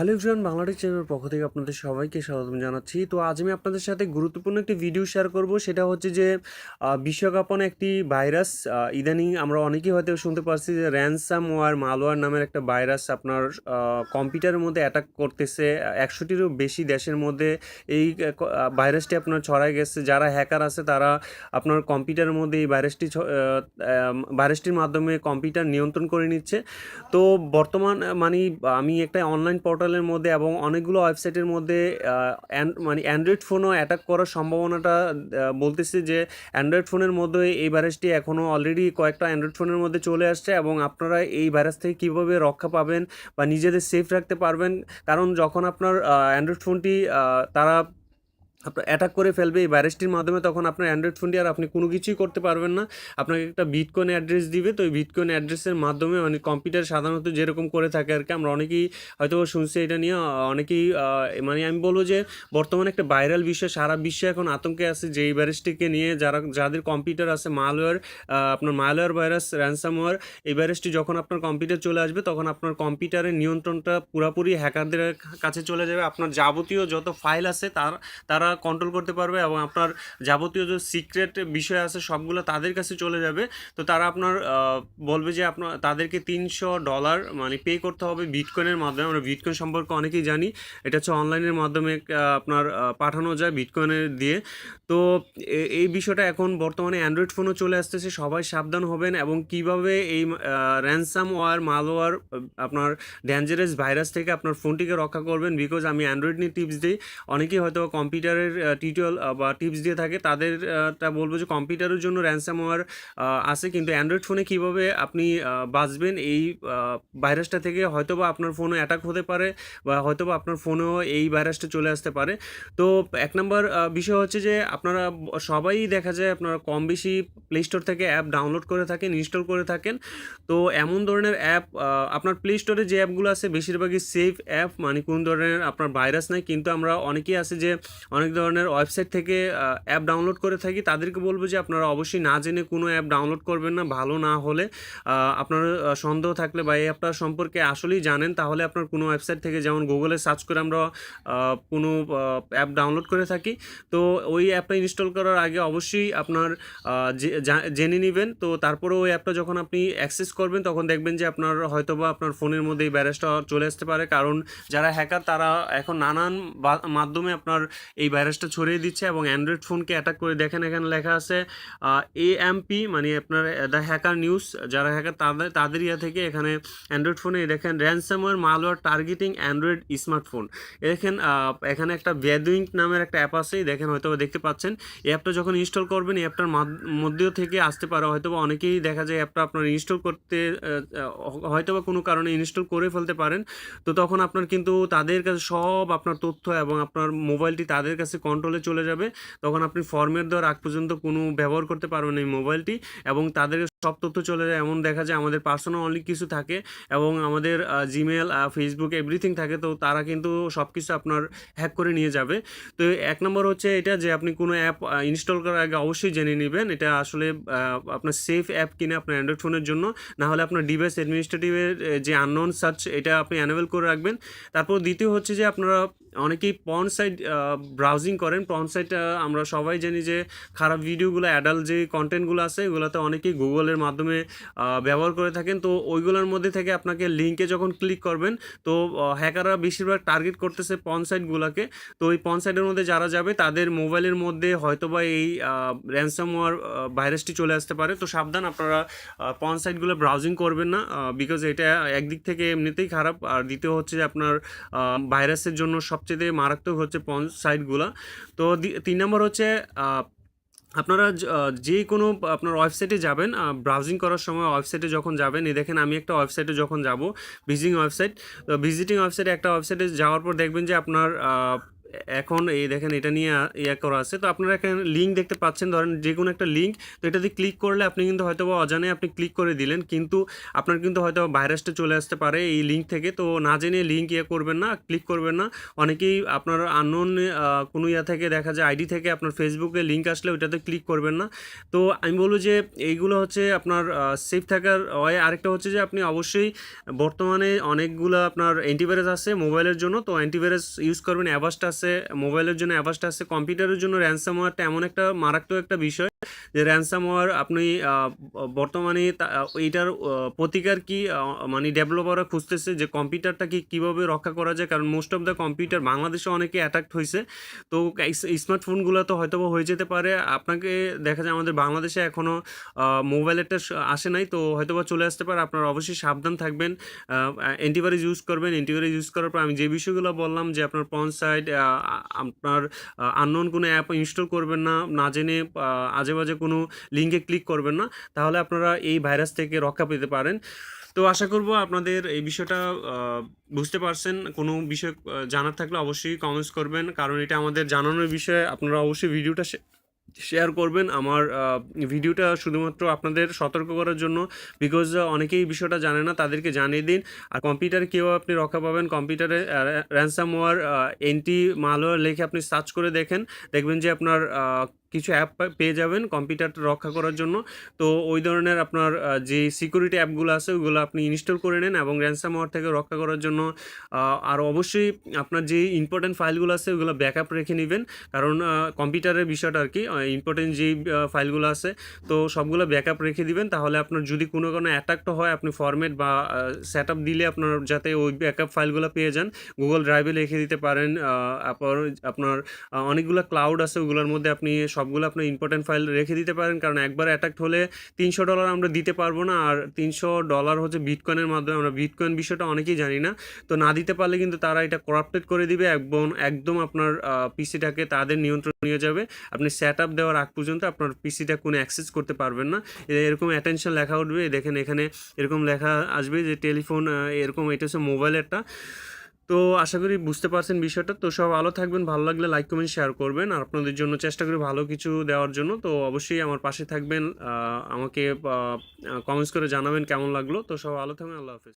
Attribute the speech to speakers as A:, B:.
A: Hello everyone Bangladesh চ্যানেলের পক্ষ থেকে আপনাদের সবাইকে স্বাগতম জানাচ্ছি। তো আজ আমি আপনাদের সাথে গুরুত্বপূর্ণ একটি ভিডিও শেয়ার করব। সেটা হচ্ছে যে বিশ্বকাপন একটি ভাইরাস ইদানিং আমরা অনেকেই হয়তো শুনতে পারছি যে র্যানসাম ওয়ার মালওয়ার নামের একটা ভাইরাস আপনার কম্পিউটারের মধ্যে অ্যাটাক করতেছে। একশোটিরও বেশি দেশের মধ্যে এই ভাইরাসটি আপনার ছড়ায় গেছে। যারা হ্যাকার আছে, তারা আপনার কম্পিউটারের মধ্যে এই ভাইরাসটি ভাইরাসটির মাধ্যমে কম্পিউটার নিয়ন্ত্রণ করে নিচ্ছে। তো বর্তমান মানে আমি একটা অনলাইন পোর্টালের মধ্যে এবং অনেকগুলো ওয়েবসাইটের মধ্যে মানে অ্যান্ড্রয়েড ফোনও অ্যাটাক করার সম্ভাবনাটা বলতেছে যে অ্যান্ড্রয়েড ফোনের মধ্যে এই ভাইরাসটি এখনও অলরেডি কয়েকটা অ্যান্ড্রয়েড ফোনের মধ্যে চলে আসছে এবং আপনারা এই ভাইরাস থেকে কীভাবে রক্ষা পাবেন বা নিজেদের সেফ রাখতে পারবেন? কারণ যখন আপনার অ্যান্ড্রয়েড ফোনটি তারা আপনার অ্যাটাক করে ফেলবে এই ভাইরাসটির মাধ্যমে, তখন আপনার অ্যান্ড্রয়েড ফোনটি আর আপনি কোনো কিছুই করতে পারবেন না। আপনাকে একটা বিটকয়েন অ্যাড্রেস দিবে, তো এই বিটকয়েন অ্যাড্রেসের মাধ্যমে মানে কম্পিউটার সাধারণত যেরকম করে থাকে আর কি, আমরা অনেকেই হয়তো শুনছি এটা নিয়ে, অনেকেই মানে আমি বলব যে বর্তমানে একটা ভাইরাল বিষয় সারা বিশ্বে এখন আতঙ্কে আছে যে এই ভাইরাসটিকে নিয়ে যারা, যাদের কম্পিউটার আছে মালওয়্যার আপনার মালওয়্যার ভাইরাস র্যানসামওয়্যার এই ভাইরাসটি যখন আপনার কম্পিউটার চলে আসবে, তখন আপনার কম্পিউটারের নিয়ন্ত্রণটা পুরোপুরি হ্যাকারদের কাছে চলে যাবে। আপনার যাবতীয় যত ফাইল আছে, তার, তারা কন্ট্রোল করতে পারবে এবং আপনার যাবতীয় যে সিক্রেট বিষয় আছে সবগুলো তাদের কাছে চলে যাবে। তো তারা আপনার বলবে যে আপনার, তাদেরকে তিনশো ডলার মানে পে করতে হবে বিটকয়েনের মাধ্যমে। আমরা বিটকয়েন সম্পর্কে অনেকেই জানি। এটা হচ্ছে অনলাইনের মাধ্যমে আপনার পাঠানো যায় বিটকয়েনের দিয়ে। তো এই বিষয়টা এখন বর্তমানে অ্যান্ড্রয়েড ফোনও চলে আসতেছে। সবাই সাবধান হবেন এবং কীভাবে এই র্যানসাম ওয়ার মালওয়ার আপনার ডেঞ্জারাস ভাইরাস থেকে আপনার ফোনটিকে রক্ষা করবেন। বিকজ আমি অ্যান্ড্রয়েড নিয়ে টিপস দিই। অনেকেই হয়তো কম্পিউটারের টিউটোরিয়াল বা টিপস দিয়ে থাকে তাদের টা বলব যে কম্পিউটারের জন্য র্যানসাম ওয়ার আছে। কিন্তু অ্যান্ড্রয়েড ফোনে কীভাবে আপনি বাঁচবেন, এই ভাইরাসটা থেকে হয়তোবা আপনার ফোনে অ্যাটাক হতে পারে, বা হয়তোবা আপনার ফোনেও এই ভাইরাসটা চলে আসতে পারে। তো এক নম্বর বিষয় হচ্ছে যে আপনারা সবাই দেখা যায় আপনারা কম বেশি প্লে স্টোর থেকে অ্যাপ ডাউনলোড করে থাকেন ইনস্টল করে থাকেন। তো এমন ধরনের অ্যাপ আপনার প্লে স্টোরে যে অ্যাপগুলো আছে, বেশিরভাগই সেফ অ্যাপ মানে কোন ধরনের আপনার ভাইরাস নাই। কিন্তু আমরা অনেকেই আছে যে, অনেক ধরনের ওয়েবসাইট থেকে অ্যাপ ডাউনলোড করে থাকি। তাদেরকে বলব যে আপনারা অবশ্যই না জেনে কোনো অ্যাপ ডাউনলোড করবেন না, ভালো না হলে আপনার সন্দেহ থাকলে বা এই অ্যাপটা সম্পর্কে আসলেই জানেন, তাহলে আপনার কোনো ওয়েবসাইট থেকে যেমন গুগলে সার্চ করে আমরা কোনো অ্যাপ ডাউনলোড করে থাকি। তো ওই অ্যাপটা ইনস্টল করার আগে অবশ্যই আপনার জেনে নেবেন। তো তারপরে ওই অ্যাপটা যখন আপনি অ্যাক্সেস করবেন, তখন দেখবেন যে আপনার হয়তোবা আপনার ফোনের মধ্যে এই ভাইরাসটা চলে আসতে পারে। কারণ যারা হ্যাকার তারা এখন নানান মাধ্যমে আপনার এই ভাইরাসটা ছড়িয়ে দিচ্ছে এবং অ্যান্ড্রয়েড ফোনকে অ্যাটাক করে দেখেন, এখানে লেখা আছে এএমপি মানে আপনার দ্য হ্যাকার নিউজ যারা হ্যাকার তাদের তাদের ইয়া থেকে এখানে অ্যান্ড্রয়েড ফোনে দেখেন ransomware malware targeting Android smartphone দেখেন এখানে একটা ভ্যাদুইং নামের একটা অ্যাপ আছে, দেখেন হয়তো দেখতে পাচ্ছেন। এই অ্যাপটা যখন ইনস্টল করবেন, এই অ্যাপটার মধ্যেও থেকে আসতে পারে। হয়তো অনেকেই দেখা যায় অ্যাপটা আপনার ইনস্টল করতে হয়তো বা কোনো কারণে ইনস্টল করে ফেলতে পারেন। তো তখন আপনার কিন্তু তাদের কাছে সব আপনার তথ্য এবং আপনার মোবাইলটি তাদের কাছে কন্ট্রোলে চলে যাবে। তখন আপনি ফর্মের দেওয়ার আগ পর্যন্ত কোনো ব্যবহার করতে পারবেন এই মোবাইলটি এবং তাদের সব তথ্য চলে যায়। এমন দেখা যায়, আমাদের পার্সোনাল অনেক কিছু থাকে এবং আমাদের জিমেল ফেসবুক এভরিথিং থাকে, তো তারা কিন্তু সব কিছু আপনার হ্যাক করে নিয়ে যাবে। তো এক নম্বর হচ্ছে এটা যে আপনি কোনো অ্যাপ ইনস্টল করার আগে অবশ্যই জেনে নেবেন। এটা আসলে আপনার সেফ অ্যাপ কিনে আপনার অ্যান্ড্রয়েড ফোনের জন্য। না হলে আপনার ডিভাইস অ্যাডমিনিস্ট্রেটিভের যে আননোন সার্চ এটা আপনি অ্যানেবল করে রাখবেন। তারপর দ্বিতীয় হচ্ছে যে আপনারা অনেকেই পন সাইট ব্রাউজিং করেন। পন সাইট আমরা সবাই জানি যে খারাপ ভিডিওগুলো অ্যাডাল্ট যে কন্টেন্টগুলো আছে, এগুলোতে অনেকেই গুগলের মাধ্যমে ব্যবহার করে থাকেন। তো ওইগুলোর মধ্যে থেকে আপনাকে লিঙ্কে যখন ক্লিক করবেন, তো হ্যাকাররা বেশিরভাগ টার্গেট করতেছে পন সাইটগুলোকে তো ওই পন সাইটের মধ্যে যারা যাবে, তাদের মোবাইলের মধ্যে হয়তোবা এই র্যানসামওয়ার ভাইরাসটি চলে আসতে পারে। তো সাবধান, আপনারা পন সাইটগুলো ব্রাউজিং করবেন না বিকজ এটা একদিক থেকে এমনিতেই খারাপ। আর দ্বিতীয় হচ্ছে যে আপনার ভাইরাসের জন্য সবচেয়ে মারাত্মক হচ্ছে পঞ্চ সাইটগুলো। তো তিন নম্বর হচ্ছে আপনারা যে কোনো আপনার ওয়েবসাইটে যাবেন ব্রাউজিং করার সময় ওয়েবসাইটে যখন যাবেন, এই দেখেন আমি একটা ওয়েবসাইটে যখন যাব ভিজিটিং ওয়েবসাইট তো ভিজিটিং ওয়েবসাইটে একটা ওয়েবসাইটে যাওয়ার পর দেখবেন যে আপনার এখন এই দেখেন এটা নিয়ে ইয়া করা আছে। তো আপনারা এখানে লিঙ্ক দেখতে পাচ্ছেন ধরেন যে কোনো একটা লিঙ্ক তো এটাতে ক্লিক করলে আপনি কিন্তু হয়তোবা অজানে আপনি ক্লিক করে দিলেন। কিন্তু আপনার কিন্তু হয়তো ভাইরাসটা চলে আসতে পারে এই লিঙ্ক থেকে। তো না জেনে লিঙ্ক ইয়ে করবেন না, ক্লিক করবেন না। অনেকেই আপনার unknown আ কোনো ইয়া থেকে দেখা যায় আইডি থেকে আপনার ফেসবুকে লিঙ্ক আসলে ওইটাতে ক্লিক করবেন না। তো আমি বলব যে এইগুলো হচ্ছে আপনার সেফ থাকার ওয়ে আরেকটা হচ্ছে যে আপনি অবশ্যই বর্তমানে অনেকগুলা আপনার অ্যান্টিভাইরাস আছে মোবাইলের জন্য। তো অ্যান্টিভাইরাস ইউজ করবেন Avast আছে, মোবাইলের জন্য Avast আছে, কম্পিউটারের জন্য ransomware এমন একটা মারাত্মক একটা বিষয় যে ransomware আপনি বর্তমানে এইটার প্রতিকার কি মানে ডেভেলপাররা খুঁজতেছে যে কম্পিউটারটাকে কীভাবে রক্ষা করা যায়। কারণ মোস্ট অফ দ্য কম্পিউটার বাংলাদেশে অনেকে অ্যাটাকড হয়েছে তো স্মার্টফোনগুলা তো হয়তোবা হয়ে যেতে পারে। আপনাকে দেখা যায় আমাদের বাংলাদেশে এখনও মোবাইলেরটা আসে নাই। তো হয়তোবা চলে আসতে পারে। আপনারা অবশ্যই সাবধান থাকবেন। অ্যান্টিভাইরাস ইউজ করবেন। অ্যান্টিভাইরাস ইউজ করার পর আমি যে বিষয়গুলো বললাম যে আপনার পর্ন সাইট আ আপনার আননোন কোনো অ্যাপ ইনস্টল করবেন না। না জেনে আ আজে-বাজে কোনো লিঙ্কে ক্লিক করবেন না। তাহলে আপনারা এই ভাইরাস থেকে রক্ষা পেতে পারেন। তো আশা করব আপনাদের এই বিষয়টা বুঝতে পারছেন। কোনো বিষয় জানার থাকলে অবশ্যই কমেন্টস করবেন। কারণ এটা আমাদের জানানোর বিষয়ে আপনারা অবশ্যই ভিডিওটা শেয়ার করবেন। আমার ভিডিওটা শুধুমাত্র আপনাদের সতর্ক করার জন্য। বিকজ অনেকেই বিষয়টা জানে না। তাদেরকে জানিয়ে দিন। আর কম্পিউটার কেউ আপনি রক্ষা পাবেন কম্পিউটারে র্যানসামওয়ার এন্টি malware লেখে আপনি সার্চ করে দেখেন। দেখবেন যে আপনার কিছু অ্যাপ পেয়ে যাবেন কম্পিউটারটা রক্ষা করার জন্য। তো ওই ধরনের আপনার যে সিকিউরিটি অ্যাপগুলো আছে, ওইগুলো আপনি ইনস্টল করে নেন এবং ransomware থেকে রক্ষা করার জন্য আর অবশ্যই আপনার যে ইম্পোর্টেন্ট ফাইলগুলো আছে ওগুলো ব্যাকআপ রেখে নিবেন। কারণ কম্পিউটারের বিষয়টা আর কি ইম্পোর্টেন্ট যেই ফাইলগুলো আছে, তো সবগুলো ব্যাকআপ রেখে দিবেন। তাহলে আপনার যদি কোনো কোনো অ্যাটাকটা হয়, আপনি ফরম্যাট বা সেট সেটআপ দিলে আপনার যাতে ওই ব্যাকআপ ফাইলগুলো পেয়ে যান। গুগল ড্রাইভে লিখে দিতে পারেন। আপনার অনেকগুলো ক্লাউড আছে, ওগুলোর মধ্যে আপনি সবগুলো আপনার ইম্পোর্টেন্ট ফাইল রেখে দিতে পারেন। কারণ একবার অ্যাটাকড হলে $৩০০ আমরা দিতে পারব না। আর $৩০০ হচ্ছে বিটকয়েনের মাধ্যমে, আমরা বিটকয়েন বিষয়টা অনেকেই জানি না। তো না দিতে পারলে কিন্তু তারা এটা করাপ্টেড করে দিবে এবং একদম আপনার পিসিটাকে তাদের নিয়ন্ত্রণ নিয়ে যাবে। আপনি সেট আপ দেওয়ার আগ পর্যন্ত আপনার পিসিটা কোনো অ্যাক্সেস করতে পারবেন না। এরকম অ্যাটেনশন লেখা উঠবে। দেখেন এখানে এরকম লেখা আসবে যে টেলিফোন এরকম এটা হচ্ছে মোবাইলেরটা। তো আশা করি বুঝতে পারছেন বিষয়টা। তো সব ভালো থাকবেন। ভালো লাগলে লাইক, কমেন্ট, শেয়ার করবেন। আর আপনাদের জন্য চেষ্টা করি ভালো কিছু দেওয়ার জন্য। তো অবশ্যই আমার পাশে থাকবেন। আমাকে কমেন্টস করে জানাবেন কেমন লাগল। তো সব ভালো থাকবেন। আল্লাহ হাফেজ।